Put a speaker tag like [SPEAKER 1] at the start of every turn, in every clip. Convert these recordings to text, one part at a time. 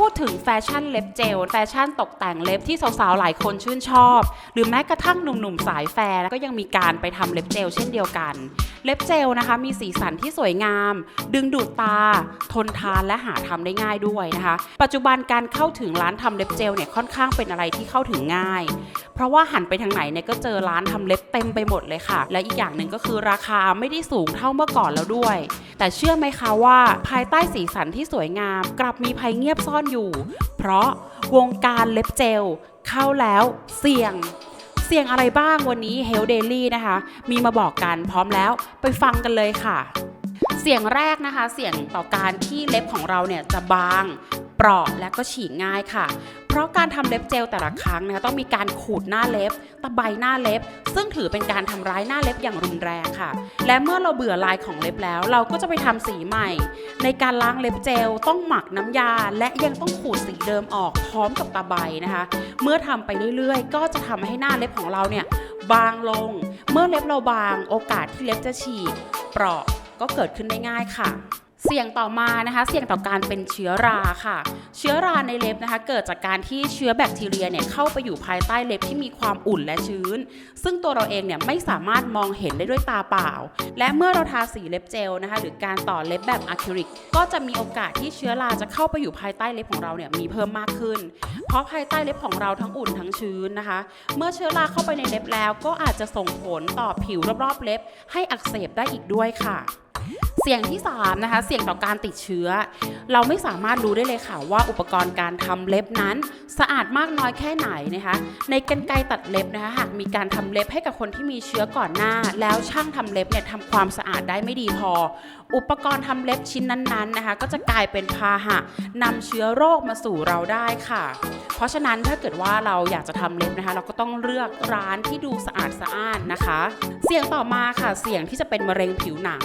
[SPEAKER 1] พูดถึงแฟชั่นเล็บเจล แฟชั่นตกแต่งเล็บที่สาวๆ หลายคนชื่นชอบ หรือแม้กระทั่งหนุ่มๆ สายแฟร์ก็ยังมีการไปทำเล็บเจลเช่นเดียวกัน เล็บเจลนะคะมีสีสันที่สวยงาม ดึงดูดตา ทนทานและหาทำได้ง่ายด้วยนะคะ ปัจจุบันการเข้าถึงร้านทำเล็บเจลเนี่ยค่อนข้างเป็นอะไรที่เข้าถึงง่าย เพราะว่าหันไปทางไหนเนี่ยก็เจอร้านทำเล็บเต็มไปหมดเลยค่ะ และอีกอย่างหนึ่งก็คือราคาไม่ได้สูงเท่าเมื่อก่อนแล้วด้วย แต่เชื่อไหมคะว่าภายใต้สีสันที่สวยงาม กลับมีภัยเงียบซ่อนอยู่ เพราะวงการเล็บเจล เข้าแล้วเสี่ยง เสี่ยงอะไรบ้างวันนี้ Health Daily นะคะ มีมาบอกกันพร้อมแล้วไปฟังกันเลยค่ะ เสียงแรกนะคะ เสียงต่อการที่เล็บของเราเนี่ยจะบาง เปราะและก็ฉีกง่ายค่ะ เพราะการทำเล็บเจลแต่ละครั้งนะคะต้องมีการขูดหน้าเล็บ ตะไบหน้าเล็บ ซึ่งถือเป็นการทำร้ายหน้าเล็บอย่างรุนแรงค่ะ และเมื่อเราเบื่อลายของเล็บแล้ว เราก็จะไปทำสีใหม่ ในการล้างเล็บเจลต้องหมักน้ำยา และยังต้องขูดสีเดิมออกพร้อมกับตะไบนะคะ เมื่อทำไปเรื่อยๆ ก็จะทำให้หน้าเล็บของเราเนี่ยบางลง เมื่อเล็บเราบาง โอกาสที่เล็บจะฉีก เปราะก็เกิดขึ้นได้ง่ายค่ะ เสี่ยงต่อมานะคะเสี่ยงต่อการเป็นเชื้อราค่ะ เชื้อราในเล็บนะคะ เกิดจากการที่เชื้อแบคทีเรียเนี่ยเข้าไปอยู่ภายใต้เล็บที่มีความอุ่นและชื้น ซึ่งตัวเราเองเนี่ยไม่สามารถมองเห็นได้ด้วยตาเปล่า และเมื่อเราทาสีเล็บเจลนะคะ หรือการต่อเล็บแบบอะคริลิก ก็จะมีโอกาสที่เชื้อราจะเข้าไปอยู่ภายใต้เล็บของเราเนี่ยมีเพิ่มมากขึ้น เพราะภายใต้เล็บของเราทั้งอุ่นทั้งชื้นนะคะ เมื่อเชื้อราเข้าไปในเล็บแล้ว ก็อาจจะส่งผลต่อผิวรอบๆเล็บ ให้อักเสบได้อีกด้วยค่ะ เสี่ยงที่3นะคะเสี่ยงต่อการติดเชื้อ เราไม่สามารถรู้ได้เลยค่ะว่าอุปกรณ์การทำเล็บนั้น สะอาดมากน้อยแค่ไหนนะคะในกรรไกรตัดเล็บนะคะหากมีการทำเล็บให้กับคนที่มีเชื้อก่อนหน้า แล้วช่างทำเล็บเนี่ยทำความสะอาดได้ไม่ดีพอ อุปกรณ์ทำเล็บชิ้นนั้นๆนะคะก็จะกลายเป็นพาหะนำเชื้อโรคมาสู่เราได้ค่ะ เพราะฉะนั้นถ้าเกิดว่าเราอยากจะทำเล็บนะคะ เราก็ต้องเลือกร้านที่ดูสะอาดสะอ้านนะคะ เสี่ยงต่อมาค่ะเสี่ยงที่จะเป็นมะเร็งผิวหนัง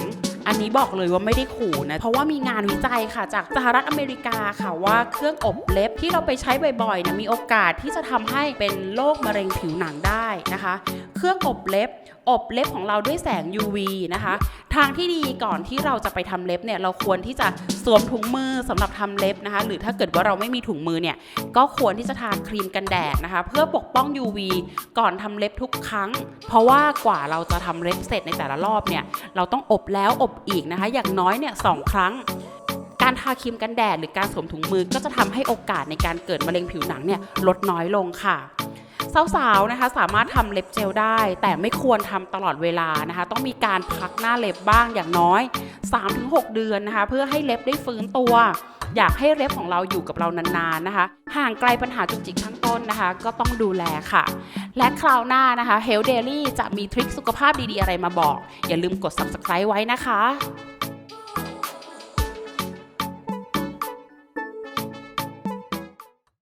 [SPEAKER 1] อันนี้บอกเลยว่าไม่ได้ขู่นะ เพราะว่ามีงานวิจัยค่ะ จากสหรัฐอเมริกาค่ะว่าเครื่องอบเล็บที่เราไปใช้บ่อยๆนะมีโอกาสที่จะทำให้เป็นโรคมะเร็งผิวหนังได้นะคะ เครื่องอบเล็บ อบเล็บของเราด้วยแสง UV นะคะ ทางที่ดีก่อนที่เราจะไปทำเล็บเนี่ยเราควรที่จะสวมถุงมือสำหรับทำเล็บนะคะ หรือถ้าเกิดว่าเราไม่มีถุงมือเนี่ยก็ควรที่จะทาครีมกันแดดนะคะ เพื่อปกป้อง UV ก่อนทำเล็บทุกครั้ง เพราะว่ากว่าเราจะทำเล็บเสร็จในแต่ละรอบเนี่ยเราต้องอบแล้วอบอีกนะคะ อย่างน้อยเนี่ยสองครั้งการทาครีมกันแดดหรือการสวมถุงมือก็จะทำให้โอกาสในการเกิดมะเร็งผิวหนังเนี่ยลดน้อยลงค่ะ สาวๆนะคะสามารถทำเล็บเจลได้ แต่ไม่ควรทำตลอดเวลานะคะ ต้องมีการพักหน้าเล็บบ้างอย่างน้อย 3-6 เดือนนะคะ เพื่อให้เล็บได้ฟื้นตัว อยากให้เล็บของเราอยู่กับเรานานๆนะคะ ห่างไกลปัญหาจุกจิกข้างต้นนะคะ ก็ต้องดูแลค่ะ และคราวหน้านะคะ Health Daily จะมีทริคสุขภาพดีๆอะไรมาบอก อย่าลืมกด subscribe ไว้นะคะ